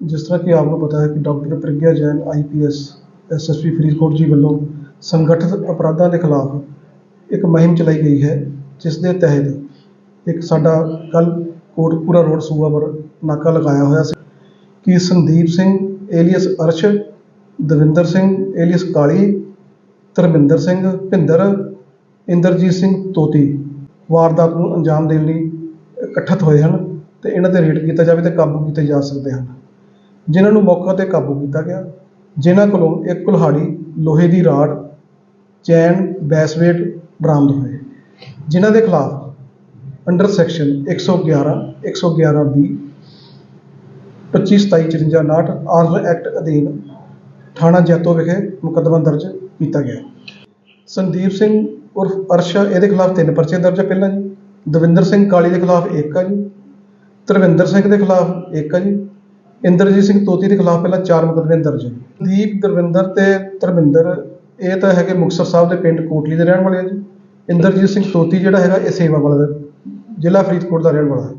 ਜਿਸ ਤਰ੍ਹਾਂ ਕਿ ਆਪ ਨੂੰ ਪਤਾ ਹੈ ਕਿ doctor Pragya Jain IPS SSP Faridkot ji ਵੱਲੋਂ ਸੰਗਠਿਤ ਅਪਰਾਧਾਂ ਦੇ ਖਿਲਾਫ ਇੱਕ ਮੁਹਿੰਮ ਚਲਾਈ ਗਈ ਹੈ, ਜਿਸ ਦੇ ਤਹਿਤ ਇੱਕ ਸਾਡਾ ਕੱਲ ਕੋਟਪੂਰਾ ਰੋਡ ਸੂਆਪੁਰ ਨਾਕਾ ਲਗਾਇਆ ਹੋਇਆ ਸੀ ਕਿ ਸੰਦੀਪ ਸਿੰਘ ਏਲੀਅਸ ਅਰਸ਼, ਦਵਿੰਦਰ ਸਿੰਘ ਏਲੀਅਸ ਕਾਲੀ, ਧਰਮਿੰਦਰ ਸਿੰਘ, ਭਿੰਦਰ, ਇੰਦਰਜੀਤ ਸਿੰਘ ਤੋਤੀ ਵਾਰਦਾਤ ਨੂੰ ਅੰਜਾਮ ਦੇਣ ਲਈ ਇਕੱਠਤ ਹੋਏ ਹਨ ਤੇ ਇਹਨਾਂ ਤੇ ਰੇਡ ਕੀਤਾ ਜਾਵੇ ਤੇ ਕਾਬੂ ਕੀਤੇ ਜਾ ਸਕਦੇ ਹਨ। ਜਿਨ੍ਹਾਂ ਨੂੰ ਮੌਕਾ ਤੇ ਕਾਬੂ ਕੀਤਾ ਗਿਆ। ਜਿਨ੍ਹਾਂ ਕੋਲੋਂ ਇੱਕ ਕੁਲਹਾੜੀ, ਲੋਹੇ ਦੀ ਰਾਡ ਚੈਨ, ਬੈਸਵੇਟ ਬਰਾਮਦ ਹੋਏ। ਜਿਨ੍ਹਾਂ ਦੇ ਖਿਲਾਫ under section 111 111 B 25 27 54 59 armour act ਅਧੀਨ ਥਾਣਾ ਜੈਤੋ ਵਿਖੇ ਮੁਕੱਦਮਾ ਦਰਜ ਕੀਤਾ ਗਿਆ। ਸੰਦੀਪ ਸਿੰਘ ਉਰਫ ਅਰਸ਼ਾ, ਇਹਦੇ ਖਿਲਾਫ ਤਿੰਨ ਪਰਚੇ ਦਰਜ ਆ ਪਹਿਲਾਂ ਜੀ। ਦਵਿੰਦਰ ਸਿੰਘ ਕਾਲੀ ਦੇ ਖਿਲਾਫ ਇੱਕ ਆ ਜੀ। ਧਰਮਿੰਦਰ ਸਿੰਘ ਦੇ ਖਿਲਾਫ ਇੱਕ ਆ ਜੀ। ਇੰਦਰਜੀਤ ਸਿੰਘ ਤੋਤੀ ਦੇ ਖਿਲਾਫ ਪਹਿਲਾਂ ਚਾਰ ਮੁਕੱਦਮੇ ਦਰਜ। ਹੈ ਦੀਪ ਦਰਵਿੰਦਰ ਤੇ ਧਰਮਿੰਦਰ, ਇਹ ਤਾਂ ਹੈਗੇ ਮੁਕਤਸਰ ਸਾਹਿਬ ਦੇ ਪਿੰਡ ਕੋਟਲੀ ਦੇ ਰਹਿਣ ਵਾਲੇ ਆ ਜੀ। ਇੰਦਰਜੀਤ ਸਿੰਘ ਤੋਤੀ ਜਿਹੜਾ ਹੈਗਾ ਇਹ ਸੇਵਾ ਵਾਲਾ ਜ਼ਿਲ੍ਹਾ ਫਰੀਦਕੋਟ ਦਾ ਰਹਿਣ ਵਾਲਾ ਹੈ।